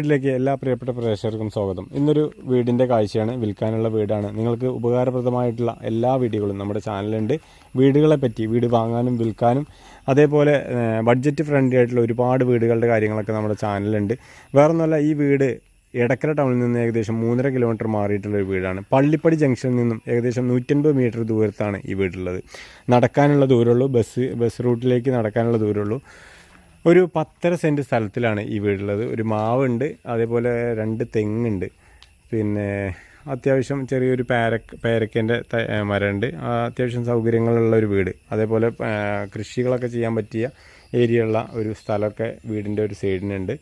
വീട്ടിലേക്ക് എല്ലാ പ്രിയപ്പെട്ട പ്രേക്ഷകർക്കും സ്വാഗതം. ഇന്നൊരു വീടിന്റെ കാഴ്ചയാണ് വിൽക്കാനുള്ള വീടാണ്. നിങ്ങൾക്ക് ഉപകാരപ്രദമായിട്ടുള്ള എല്ലാ വീഡിയോകളും നമ്മുടെ ചാനലുണ്ട് വീടുകളെ പറ്റി വീട് വാങ്ങാനും വിൽക്കാനും അതേപോലെ ബഡ്ജറ്റ് ഫ്രണ്ട്ലി ആയിട്ടുള്ള ഒരുപാട് വീടുകളുടെ കാര്യങ്ങളൊക്കെ നമ്മുടെ ചാനലുണ്ട് വേറൊന്നുമല്ല ഈ വീട് എടക്കര ടൗണിൽ നിന്ന് ഏകദേശം മൂന്നര കിലോമീറ്റർ മാറിയിട്ടുള്ള ഒരു വീടാണ്. പള്ളിപ്പടി ജംഗ്ഷനിൽ നിന്നും ഏകദേശം നൂറ്റൻപത് മീറ്റർ ദൂരത്താണ് ഈ വീടുള്ളത്. നടക്കാനുള്ള ദൂരമുള്ളൂ ബസ് ബസ് റൂട്ടിലേക്ക് നടക്കാനുള്ള ദൂരമുള്ളൂ. ഒരു പത്തര സെന്റ് സ്ഥലത്തിലാണ് ഈ വീടുള്ളത്. ഒരു മാവുണ്ട് അതേപോലെ രണ്ട് തെങ്ങുണ്ട്. പിന്നെ അത്യാവശ്യം ചെറിയൊരു പേരക്ക പേരക്കേന്റെ മരമുണ്ട്. അത്യാവശ്യം സൗകര്യങ്ങളുള്ള ഒരു വീട്. അതേപോലെ കൃഷികളൊക്കെ ചെയ്യാൻ പറ്റിയ ഏരിയ ഉള്ള ഒരു സ്ഥലമൊക്കെ വീടിന്റെ ഒരു സൈഡിനുണ്ട്.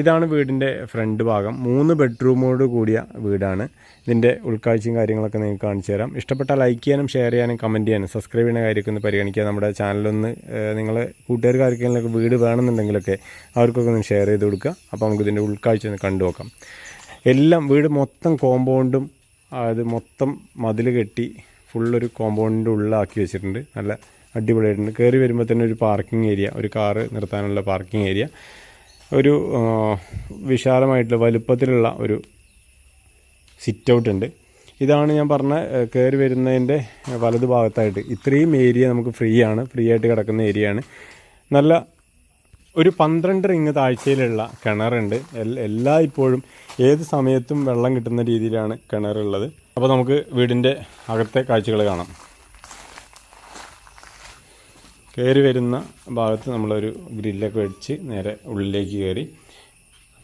ഇതാണ് വീടിന്റെ ഫ്രണ്ട് ഭാഗം. മൂന്ന് ബെഡ്റൂമോട് കൂടിയ വീടാണ്. ഇതിന്റെ ഉൾക്കാഴ്ചയും കാര്യങ്ങളൊക്കെ നിങ്ങൾക്ക് കാണിച്ചു തരാം. ഇഷ്ടപ്പെട്ടാൽ ലൈക്ക് ചെയ്യാനും ഷെയർ ചെയ്യാനും കമന്റ് ചെയ്യാനും സബ്സ്ക്രൈബ് ചെയ്യുന്ന കാര്യമൊക്കെ ഒന്ന് പരിഗണിക്കുക. നമ്മുടെ ചാനലൊന്ന് നിങ്ങൾ കൂട്ടുകാർക്കാർക്കെങ്കിലും വീട് വേണമെന്നുണ്ടെങ്കിലൊക്കെ അവർക്കൊക്കെ ഒന്ന് ഷെയർ ചെയ്ത് കൊടുക്കുക. അപ്പോൾ നമുക്ക് ഇതിന്റെ ഉൾക്കാഴ്ച ഒന്ന് കണ്ടു നോക്കാം. എല്ലാം വീട് മൊത്തം കോമ്പൗണ്ടും അത് മൊത്തം മതിൽ കെട്ടി ഫുള്ളൊരു കോമ്പൗണ്ടിന്റെ ഉള്ളിലാക്കി വെച്ചിട്ടുണ്ട്. നല്ല അടിപൊളിയായിട്ടുണ്ട്. കയറി വരുമ്പോൾ തന്നെ ഒരു പാർക്കിംഗ് ഏരിയ ഒരു കാറ് നിർത്താനുള്ള പാർക്കിംഗ് ഏരിയ ഒരു വിശാലമായിട്ടുള്ള വലുപ്പത്തിലുള്ള ഒരു സിറ്റ് ഔട്ട് ഉണ്ട് ഇതാണ് ഞാൻ പറഞ്ഞ കയറി വരുന്നതിന്റെ വലതു ഭാഗത്തായിട്ട്. ഇത്രയും ഏരിയ നമുക്ക് ഫ്രീ ആണ് ഫ്രീ ആയിട്ട് കിടക്കുന്ന ഏരിയ ആണ്. നല്ല ഒരു പന്ത്രണ്ട് റിങ് താഴ്ചയിലുള്ള കിണറുണ്ട്. എല്ലാ ഇപ്പോഴും ഏത് സമയത്തും വെള്ളം കിട്ടുന്ന രീതിയിലാണ് കിണറുള്ളത്. അപ്പോൾ നമുക്ക് വീടിന്റെ അകത്തെ കാഴ്ചകൾ കാണാം. കയറി വരുന്ന ഭാഗത്ത് നമ്മളൊരു ഗ്രില്ലൊക്കെ വെച്ച് നേരെ ഉള്ളിലേക്ക് കയറി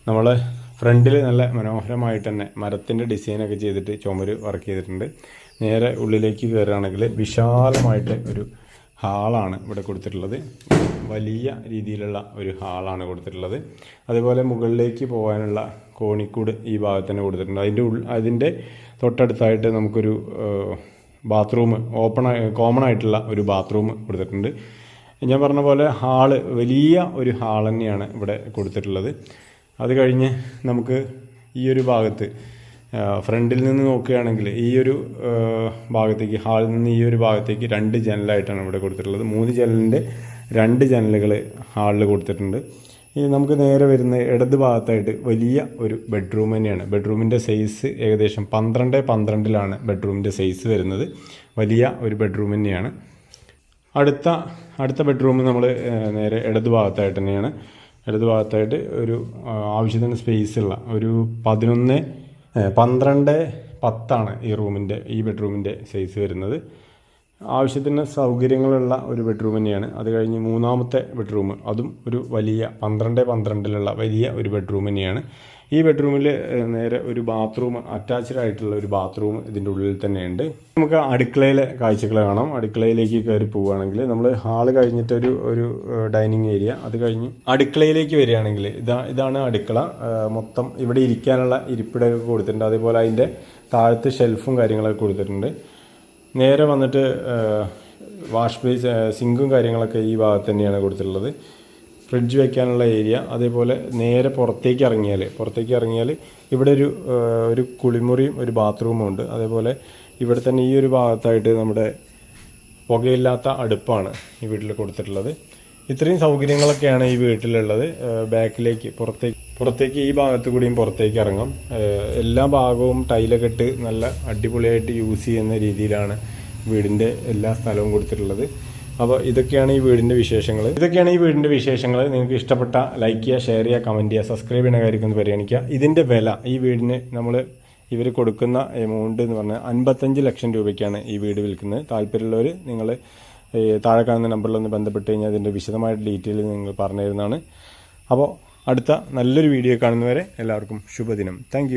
നമ്മൾ ഫ്രണ്ടിൽ നല്ല മനോഹരമായിട്ട് തന്നെ മരത്തിന്റെ ഡിസൈനൊക്കെ ചെയ്തിട്ട് ചുമര് വർക്ക് ചെയ്തിട്ടുണ്ട്. നേരെ ഉള്ളിലേക്ക് കയറുകയാണെങ്കിൽ വിശാലമായിട്ട് ഒരു ഹാളാണ് ഇവിടെ കൊടുത്തിട്ടുള്ളത്. വലിയ രീതിയിലുള്ള ഒരു ഹാളാണ് കൊടുത്തിട്ടുള്ളത്. അതുപോലെ മുകളിലേക്ക് പോകാനുള്ള കോണിക്കൂട് ഈ ഭാഗത്ത് തന്നെ കൊടുത്തിട്ടുണ്ട്. അതിന്റെ ഉൾ അതിന്റെ തൊട്ടടുത്തായിട്ട് നമുക്കൊരു ബാത്റൂം ഓപ്പൺ കോമൺ ആയിട്ടുള്ള ഒരു ബാത്റൂം കൊടുത്തിട്ടുണ്ട്. ഞാൻ പറഞ്ഞ പോലെ ഹാൾ വലിയ ഒരു ഹാൾ തന്നെയാണ് ഇവിടെ കൊടുത്തിട്ടുള്ളത്. അത് കഴിഞ്ഞ് നമുക്ക് ഈ ഒരു ഭാഗത്ത് ഫ്രണ്ടിൽ നിന്ന് നോക്കുകയാണെങ്കിൽ ഈ ഒരു ഭാഗത്തേക്ക് ഹാളിൽ നിന്ന് ഈ ഒരു ഭാഗത്തേക്ക് രണ്ട് ജനലായിട്ടാണ് ഇവിടെ കൊടുത്തിട്ടുള്ളത്. മൂന്ന് ജനലിന്റെ രണ്ട് ജനലുകൾ ഹാളിൽ കൊടുത്തിട്ടുണ്ട്. ഇനി നമുക്ക് നേരെ വരുന്ന ഇടത് ഭാഗത്തായിട്ട് വലിയ ഒരു ബെഡ്റൂം തന്നെയാണ്. ബെഡ്റൂമിന്റെ സൈസ് ഏകദേശം പന്ത്രണ്ട് പന്ത്രണ്ടിലാണ് ബെഡ്റൂമിന്റെ സൈസ് വരുന്നത്. വലിയ ഒരു ബെഡ്റൂം തന്നെയാണ്. അടുത്ത അടുത്ത ബെഡ്റൂം നമ്മൾ നേരെ ഇടത് ഭാഗത്തായിട്ട് തന്നെയാണ്. ഇടത് ഭാഗത്തായിട്ട് ഒരു ആവശ്യത്തിന് സ്പേസ് ഉള്ള ഒരു പതിനൊന്ന് പന്ത്രണ്ട് പത്താണ് ഈ റൂമിന്റെ ഈ ബെഡ്റൂമിന്റെ സൈസ് വരുന്നത്. ആവശ്യത്തിന് സൗകര്യങ്ങളുള്ള ഒരു ബെഡ്റൂം തന്നെയാണ്. അത് കഴിഞ്ഞ് മൂന്നാമത്തെ ബെഡ്റൂം അതും ഒരു വലിയ പന്ത്രണ്ട് പന്ത്രണ്ടിലുള്ള വലിയ ഒരു ബെഡ്റൂം തന്നെയാണ്. ഈ ബെഡ്റൂമിൽ നേരെ ഒരു ബാത്റൂം അറ്റാച്ച്ഡ് ആയിട്ടുള്ള ഒരു ബാത്റൂം ഇതിന്റെ ഉള്ളിൽ തന്നെയുണ്ട്. നമുക്ക് അടുക്കളയിലെ കാഴ്ചകൾ കാണാം. അടുക്കളയിലേക്ക് കയറി പോവുകയാണെങ്കിൽ നമ്മൾ ഹാൾ കഴിഞ്ഞിട്ട് ഒരു ഒരു ഡൈനിങ് ഏരിയ അത് കഴിഞ്ഞ് അടുക്കളയിലേക്ക് വരികയാണെങ്കിൽ ഇതാ ഇതാണ് അടുക്കള. മൊത്തം ഇവിടെ ഇരിക്കാനുള്ള ഇരിപ്പിടമൊക്കെ കൊടുത്തിട്ടുണ്ട്. അതേപോലെ അതിന്റെ താഴത്ത് ഷെൽഫും കാര്യങ്ങളൊക്കെ കൊടുത്തിട്ടുണ്ട്. നേരെ വന്നിട്ട് വാഷ് ബേസ് സിങ്കും കാര്യങ്ങളൊക്കെ ഈ ഭാഗത്ത് തന്നെയാണ് കൊടുത്തിട്ടുള്ളത്. ഫ്രിഡ്ജ് വെക്കാനുള്ള ഏരിയ അതേപോലെ നേരെ പുറത്തേക്ക് ഇറങ്ങിയാൽ പുറത്തേക്ക് ഇറങ്ങിയാൽ ഇവിടെ ഒരു ഒരു കുളിമുറിയും ഒരു ബാത്റൂമും ഉണ്ട്. അതേപോലെ ഇവിടെ തന്നെ ഈ ഒരു ഭാഗത്തായിട്ട് നമ്മുടെ പുകയില്ലാത്ത അടുപ്പാണ് ഈ വീട്ടിൽ കൊടുത്തിട്ടുള്ളത്. ഇത്രയും സൗകര്യങ്ങളൊക്കെയാണ് ഈ വീട്ടിലുള്ളത്. ബാക്കിലേക്ക് പുറത്തേക്ക് പുറത്തേക്ക് ഈ ഭാഗത്ത് കൂടിയും പുറത്തേക്ക് ഇറങ്ങാം. എല്ലാ ഭാഗവും ടൈലൊക്കെ ഇട്ട് നല്ല അടിപൊളിയായിട്ട് യൂസ് ചെയ്യുന്ന രീതിയിലാണ് വീടിന്റെ എല്ലാ സ്ഥലവും കൊടുത്തിട്ടുള്ളത്. അപ്പോൾ ഇതൊക്കെയാണ് ഈ വീടിന്റെ വിശേഷങ്ങൾ ഇതൊക്കെയാണ് ഈ വീടിന്റെ വിശേഷങ്ങൾ നിങ്ങൾക്ക് ഇഷ്ടപ്പെട്ട ലൈക്ക് ചെയ്യുക ഷെയർ ചെയ്യുക കമന്റ് ചെയ്യുക സബ്സ്ക്രൈബ് ചെയ്യുന്ന കാര്യം ഒന്ന് പരിഗണിക്കുക. ഇതിന്റെ വില ഈ വീടിന് നമ്മൾ ഇവർ കൊടുക്കുന്ന എമൗണ്ട് എന്ന് പറഞ്ഞാൽ അൻപത്തഞ്ച് ലക്ഷം രൂപയ്ക്കാണ് ഈ വീട് വിൽക്കുന്നത്. താല്പര്യമുള്ളവർ നിങ്ങൾ താഴെ കാണുന്ന നമ്പറിൽ ഒന്ന് ബന്ധപ്പെട്ട് കഴിഞ്ഞാൽ അതിന്റെ വിശദമായിട്ട് ഡീറ്റെയിൽ നിങ്ങൾ പറഞ്ഞു തരുന്നതാണ് അപ്പോൾ അടുത്ത നല്ലൊരു വീഡിയോ കാണുന്നവരെ എല്ലാവർക്കും ശുഭദിനം. താങ്ക്